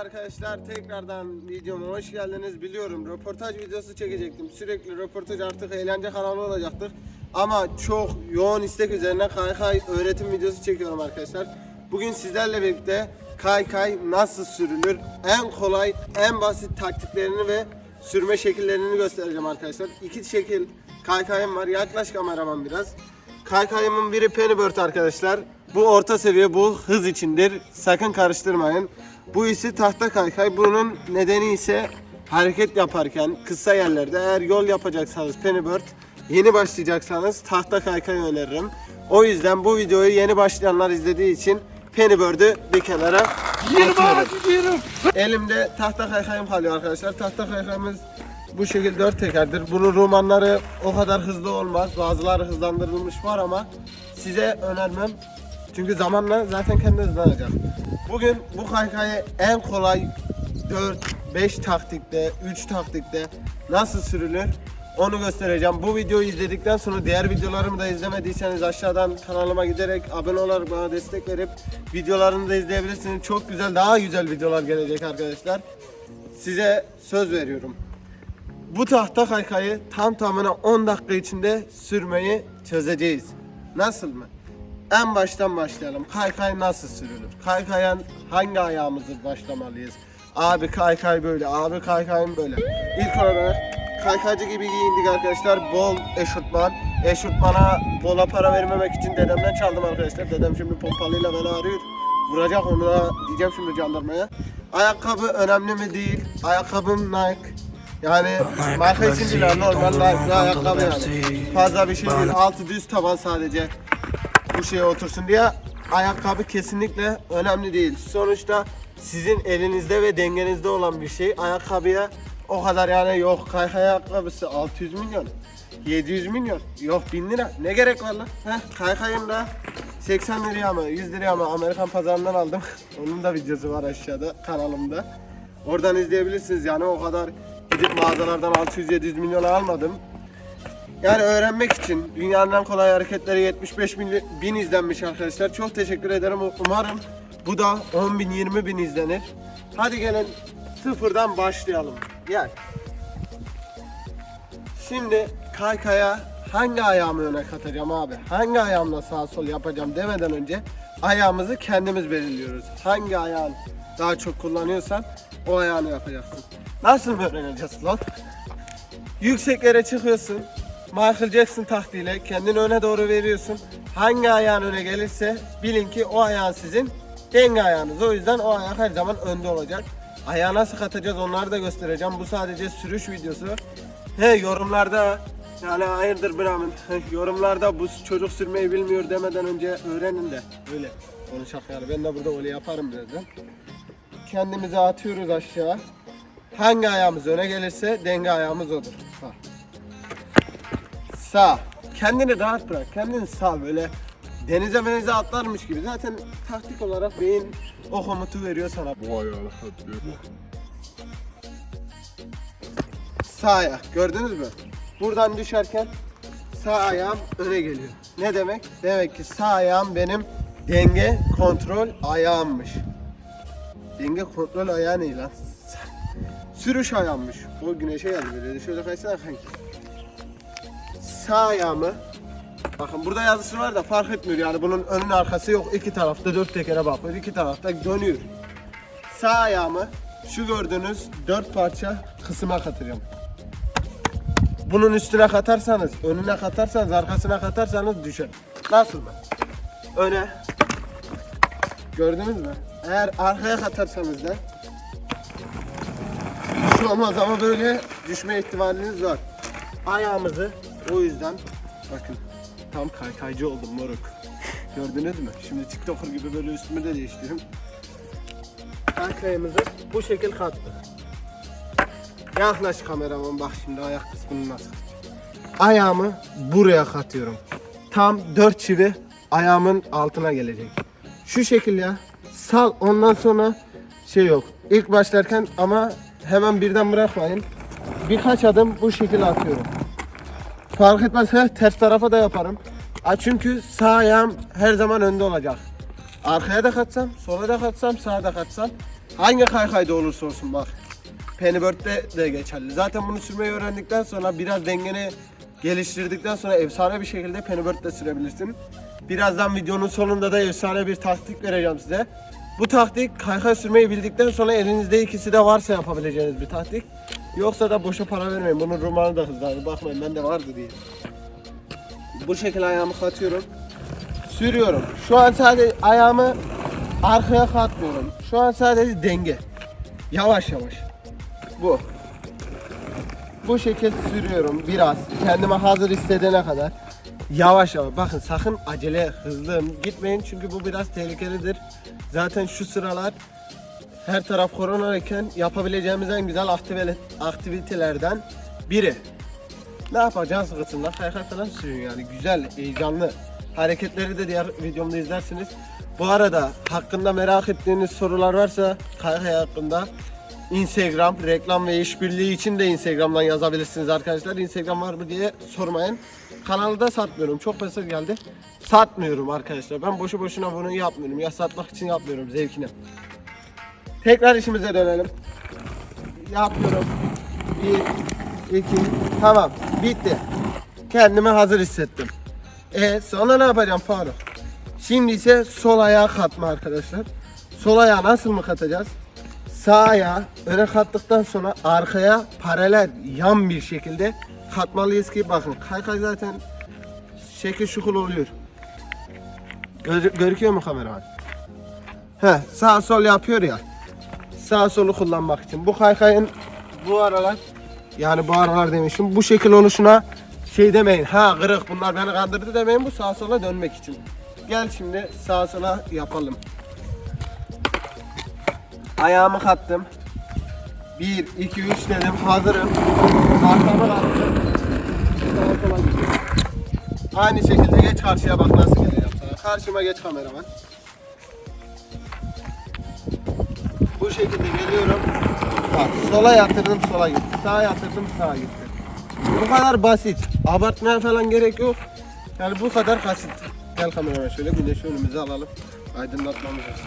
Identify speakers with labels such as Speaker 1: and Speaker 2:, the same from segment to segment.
Speaker 1: arkadaşlar tekrardan videoma hoş geldiniz. Biliyorum röportaj videosu çekecektim. Sürekli röportaj artık eğlence kanalı olacaktır. Ama çok yoğun istek üzerine kaykay öğretim videosu çekiyorum arkadaşlar. Bugün sizlerle birlikte kaykay nasıl sürülür, en kolay, en basit taktiklerini ve sürme şekillerini göstereceğim arkadaşlar. İki şekil kaykayım var. Yaklaş kameraman biraz. Kaykayımın biri Pennyboard arkadaşlar. Bu orta seviye, bu hız içindir. Sakın karıştırmayın. Bu ise tahta kaykay. Bunun nedeni ise hareket yaparken kısa yerlerde eğer yol yapacaksanız Pennyboard, yeni başlayacaksanız tahta kaykay öneririm. O yüzden bu videoyu yeni başlayanlar izlediği için Pennyboard'u bir kenara atıyorum. Elimde tahta kaykayım kalıyor arkadaşlar. Tahta kaykayımız bu şekilde dört tekerdir. Bunun romanları o kadar hızlı olmaz. Bazıları hızlandırılmış var ama size önermem. Çünkü zaten kendi hızlanacak. Bugün bu kaykayı en kolay 4-5 taktikte, 3 taktikte nasıl sürülür onu göstereceğim. Bu videoyu izledikten sonra diğer videolarımı da izlemediyseniz aşağıdan kanalıma giderek abone olarak bana destek verip videolarımı da izleyebilirsiniz. Çok güzel, daha güzel videolar gelecek arkadaşlar. Size söz veriyorum. Bu tahta kaykayı tam tamına 10 dakika içinde sürmeyi çözeceğiz. Nasıl mı? En baştan başlayalım. Kaykay nasıl sürülür? Kaykaya hangi ayağımızı başlamalıyız? Abi kaykay böyle, abi kaykayım böyle. İlk olarak kaykaycı gibi giyindik arkadaşlar. Bol eşortman. Eşortmana bola para vermemek için dedemden çaldım arkadaşlar. Dedem şimdi pompalıyla beni arıyor. Vuracak onu da diyeceğim şimdi jandarmaya. Ayakkabı önemli mi değil. Ayakkabım Nike. Yani marka için değil normal Nike bir ayakkabı yani. Fazla bir şey değil. Altı düz taban sadece bu şeye otursun diye ayakkabı kesinlikle önemli değil. Sonuçta sizin elinizde ve dengenizde olan bir şey. Ayakkabıya o kadar yani yok kaykay ayakkabısı 600 milyon. 700 milyon. Yok 1000 lira. Ne gerek var lan? Heh, kaykayım da 80 liraya mı 100 liraya mı Amerikan pazarından aldım. Onun da videosu var aşağıda kanalımda. Oradan izleyebilirsiniz yani o kadar gidip mağazalardan 600-700 milyona almadım. Yani öğrenmek için dünyanın en kolay hareketleri 75 bin, bin izlenmiş arkadaşlar. Çok teşekkür ederim. Umarım bu da 10 bin 20 bin izlenir. Hadi gelin sıfırdan başlayalım. Gel. Şimdi kaykaya hangi ayağımı öne katacağım abi? Hangi ayağımla sağ sol yapacağım demeden önce ayağımızı kendimiz belirliyoruz. Hangi ayağın daha çok kullanıyorsan o ayağını yapacaksın. Nasıl öğreneceğiz lan? Yükseklere çıkıyorsun. Michael Jackson taktiğiyle kendini öne doğru veriyorsun. Hangi ayağın öne gelirse bilin ki o ayağın sizin denge ayağınız. O yüzden o ayak her zaman önde olacak. Ayağı nasıl katacağız onları da göstereceğim. Bu sadece sürüş videosu. He yorumlarda yani hayırdır Brahmin yorumlarda bu çocuk sürmeyi bilmiyor demeden önce öğrenin de öyle konuşak yani ben de burada öyle yaparım birazdan. Kendimizi atıyoruz aşağı. Hangi ayağımız öne gelirse denge ayağımız odur. Bak. Sağ. Kendini rahat bırak. Kendini sağ böyle denize menize atlarmış gibi. Zaten taktik olarak beyin o komutu veriyor sana.
Speaker 2: Bu ayağını katıyor.
Speaker 1: Sağ ayak. Gördünüz mü? Buradan düşerken sağ ayağım öne geliyor. Ne demek? Demek ki sağ ayağım benim denge kontrol ayağımmış. Denge kontrol ayağı ne lan? Sürüş ayağımmış. O güneşe geldi böyle. Şöyle kaysana kanki. Sağ ayağımı Bakın burada yazısı var da fark etmiyor yani bunun önün arkası yok. İki tarafta dört tekere bakıyor. iki tarafta dönüyor. Sağ ayağımı şu gördüğünüz dört parça kısma katacağım. Bunun üstüne katarsanız, önüne katarsanız, arkasına katarsanız düşer. Nasıl mı? Öne. Gördünüz mü? Eğer arkaya katarsanız da şu olmaz ama böyle düşme ihtimaliniz var. Ayağımızı o yüzden bakın tam kaykaycı oldum moruk. Gördünüz mü? Şimdi TikToker gibi böyle üstümü de değiştirdim. Kaykayımızı bu şekil kattık. Yaklaş kameraman bak şimdi ayak kısmını nasıl. Ayağımı buraya katıyorum. Tam 4 çivi ayağımın altına gelecek. Şu şekil ya. Sal ondan sonra şey yok. İlk başlarken ama hemen birden bırakmayın. Birkaç adım bu şekilde atıyorum. Fark etmezse ters tarafa da yaparım. A çünkü sağ ayağım her zaman önde olacak. Arkaya da katsam, sola da katsam, sağa da katsam Hangi kaykayda olursa olsun bak. Pennybird'de de geçerli. Zaten bunu sürmeyi öğrendikten sonra biraz dengeni geliştirdikten sonra efsane bir şekilde Pennybird'de sürebilirsin. Birazdan videonun sonunda da efsane bir taktik vereceğim size. Bu taktik kaykay sürmeyi bildikten sonra elinizde ikisi de varsa yapabileceğiniz bir taktik. Yoksa da boşa para vermeyin. Bunun romanı da hızlı. Bakmayın bende vardı diye. Bu şekilde ayağımı katıyorum. Sürüyorum. Şu an sadece ayağımı arkaya katmıyorum. Şu an sadece denge. Yavaş yavaş. Bu. Bu şekilde sürüyorum biraz. Kendime hazır hissedene kadar. Yavaş yavaş. Bakın sakın acele hızlı gitmeyin çünkü bu biraz tehlikelidir. Zaten şu sıralar her taraf korona iken yapabileceğimiz en güzel aktivitelerden biri. Ne yapacaksın sıkıntısında kaykay falan sürüyorsun yani güzel, heyecanlı. Hareketleri de diğer videomda izlersiniz. Bu arada hakkında merak ettiğiniz sorular varsa kaykay hakkında Instagram, reklam ve işbirliği için de Instagram'dan yazabilirsiniz arkadaşlar. Instagram var mı diye sormayın. Kanalı da satmıyorum. Çok mesaj geldi. Satmıyorum arkadaşlar. Ben boşu boşuna bunu yapmıyorum. Ya satmak için yapmıyorum zevkine. Tekrar işimize dönelim. Yapıyorum. Bir, iki, tamam. Bitti. Kendimi hazır hissettim. E sonra ne yapacağım Faruk? Şimdi ise sol ayağı katma arkadaşlar. Sol ayağı nasıl mı katacağız? Sağ ayağı öne kattıktan sonra arkaya paralel yan bir şekilde katmalıyız ki bakın kaykay zaten şekil şukul oluyor. Gör- görüküyor mu kameraman? He sağ sol yapıyor ya. Sağ solu kullanmak için. Bu kaykayın bu aralar yani bu aralar demişim bu şekil oluşuna şey demeyin. Ha kırık bunlar beni kandırdı demeyin bu sağa sola dönmek için. Gel şimdi sağa sola yapalım. Ayağımı kattım. 1, 2, 3 dedim. Hazırım. Arkamı kattım. Aynı şekilde geç karşıya bak nasıl sana. Karşıma geç kameraman. Bu şekilde geliyorum. Bak sola yatırdım sola gitti. Sağa yatırdım sağa gitti. Bu kadar basit. Abartmaya falan gerek yok. Yani bu kadar basit. Gel kameraman şöyle güneşi önümüze alalım. Aydınlatmamız lazım.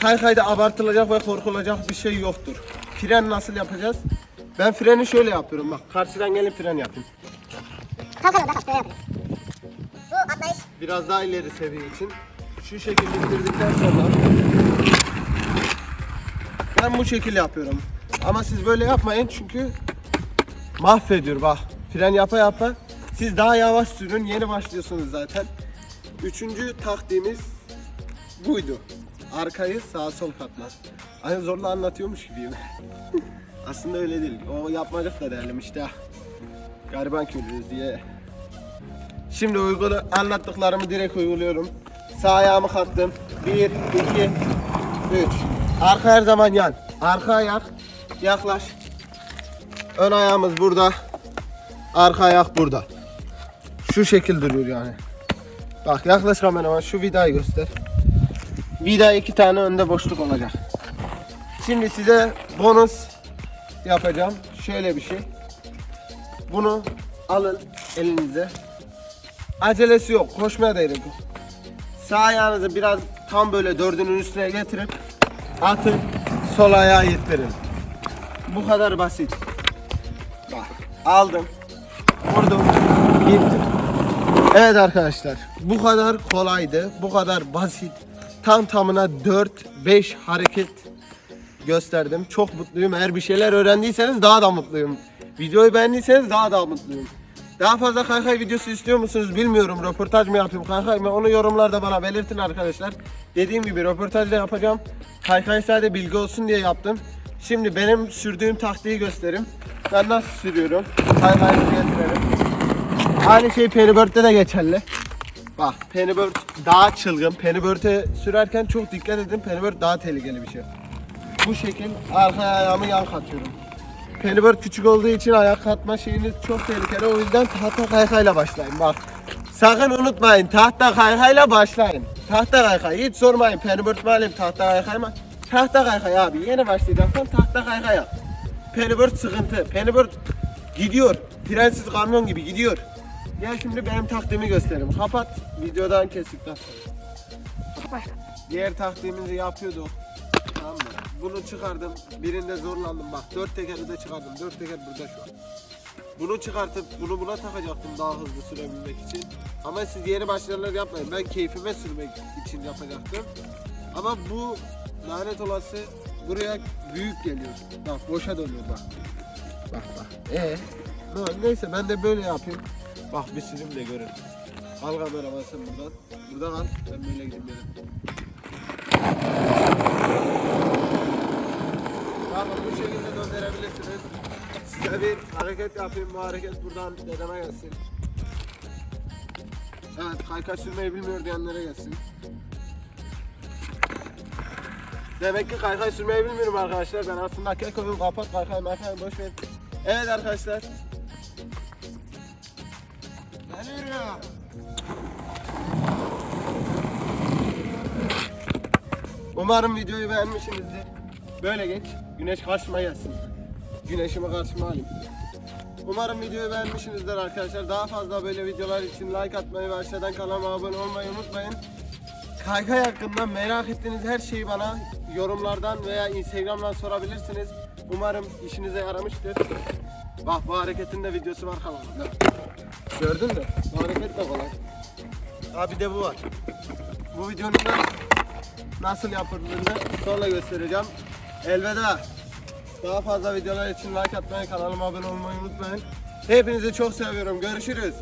Speaker 1: Kaykayda abartılacak ve korkulacak bir şey yoktur. Fren nasıl yapacağız? Ben freni şöyle yapıyorum bak. Karşıdan gelin fren yapayım.
Speaker 2: Kalk kalk kalk böyle yapayım. Bu atlayış.
Speaker 1: Biraz daha ileri seviye için. Şu şekilde bitirdikten sonra ben bu şekilde yapıyorum. Ama siz böyle yapmayın çünkü mahvediyor bak. Fren yapa yapa siz daha yavaş sürün. Yeni başlıyorsunuz zaten. Üçüncü taktiğimiz buydu. Arkayı sağa sol katma. Aynı zorla anlatıyormuş gibiyim. Aslında öyle değil. O yapmacık da derlim işte. Gariban köylüyüz diye Şimdi uygula anlattıklarımı direkt uyguluyorum. Sağ ayağımı kattım. 1, 2, 3. Arka her zaman yan. Arka ayak yaklaş. Ön ayağımız burada. Arka ayak burada. Şu şekil duruyor yani. Bak yaklaş kameraman şu vidayı göster. Vida iki tane önde boşluk olacak. Şimdi size bonus yapacağım. Şöyle bir şey. Bunu alın elinize. Acelesi yok. Koşmaya da gerek. Sağ ayağınızı biraz tam böyle dördünün üstüne getirip atıp sol ayağı ittirin. Bu kadar basit. Bak aldım. Vurdum. Gittim. Evet arkadaşlar bu kadar kolaydı. Bu kadar basit. Tam tamına 4-5 hareket gösterdim. Çok mutluyum. Eğer bir şeyler öğrendiyseniz daha da mutluyum. Videoyu beğendiyseniz daha da mutluyum. Daha fazla kaykay videosu istiyor musunuz bilmiyorum. Röportaj mı yapayım kaykay mı onu yorumlarda bana belirtin arkadaşlar. Dediğim gibi röportaj da yapacağım. Kaykay sadece bilgi olsun diye yaptım. Şimdi benim sürdüğüm taktiği göstereyim. Ben nasıl sürüyorum? Kaykayı getirelim. Aynı şey Pennybird'de de geçerli. Bak Pennybird daha çılgın. Pennybird'e sürerken çok dikkat edin. Pennybird daha tehlikeli bir şey. Bu şekil arka ayağımı yan katıyorum. Pennybirt küçük olduğu için ayak katma şeyiniz çok tehlikeli. O yüzden tahta kaykayla başlayın. Bak sakın unutmayın tahta kaykayla başlayın. Tahta kaykay hiç sormayın Pennybirt mi alayım tahta kaykay mı? Tahta kaykay abi yeni başlayacaksan tahta kaykay yap. Pennybirt sıkıntı. Pennybirt gidiyor. Prensiz kamyon gibi gidiyor. Gel şimdi benim taktiğimi göstereyim. Kapat videodan kestikten sonra. Diğer taktiğimizi yapıyorduk. Tamam mı? Bunu çıkardım. Birinde zorlandım bak. Dört tekeri de çıkardım. Dört teker burada şu an. Bunu çıkartıp bunu buna takacaktım daha hızlı sürebilmek için. Ama siz yeni başlayanlar yapmayın. Ben keyfime sürmek için yapacaktım. Ama bu lanet olası buraya büyük geliyor. Bak boşa dönüyor bak. Bak bak. Ee? Neyse ben de böyle yapayım. Bak bir sürüm de görün. Al kameraman sen buradan. Buradan al. Ben böyle gideyim. Tamam bu şekilde döndürebilirsiniz. Size bir hareket yapayım. Bu hareket buradan dedeme gelsin. Evet kaykay sürmeyi bilmiyor diyenlere gelsin. Demek ki kaykay sürmeyi bilmiyorum arkadaşlar. Ben aslında kekoyum. Kapat kaykay maykay boş ver. Evet arkadaşlar. Geliyorum. Umarım videoyu beğenmişsinizdir. Böyle geç. Güneş karşıma gelsin. Güneşimi karşıma alayım. Umarım videoyu beğenmişsinizdir arkadaşlar. Daha fazla böyle videolar için like atmayı ve aşağıdan kanalıma abone olmayı unutmayın. Kaykay hakkında merak ettiğiniz her şeyi bana yorumlardan veya Instagram'dan sorabilirsiniz. Umarım işinize yaramıştır. Bak bu hareketin de videosu var kanalımda. Gördün mü? Bu hareket de kolay. Ha bir de bu var. Bu videonun nasıl yapıldığını sonra göstereceğim. Elveda. Daha fazla videolar için like atmayı, kanalıma abone olmayı unutmayın. Hepinizi çok seviyorum. Görüşürüz.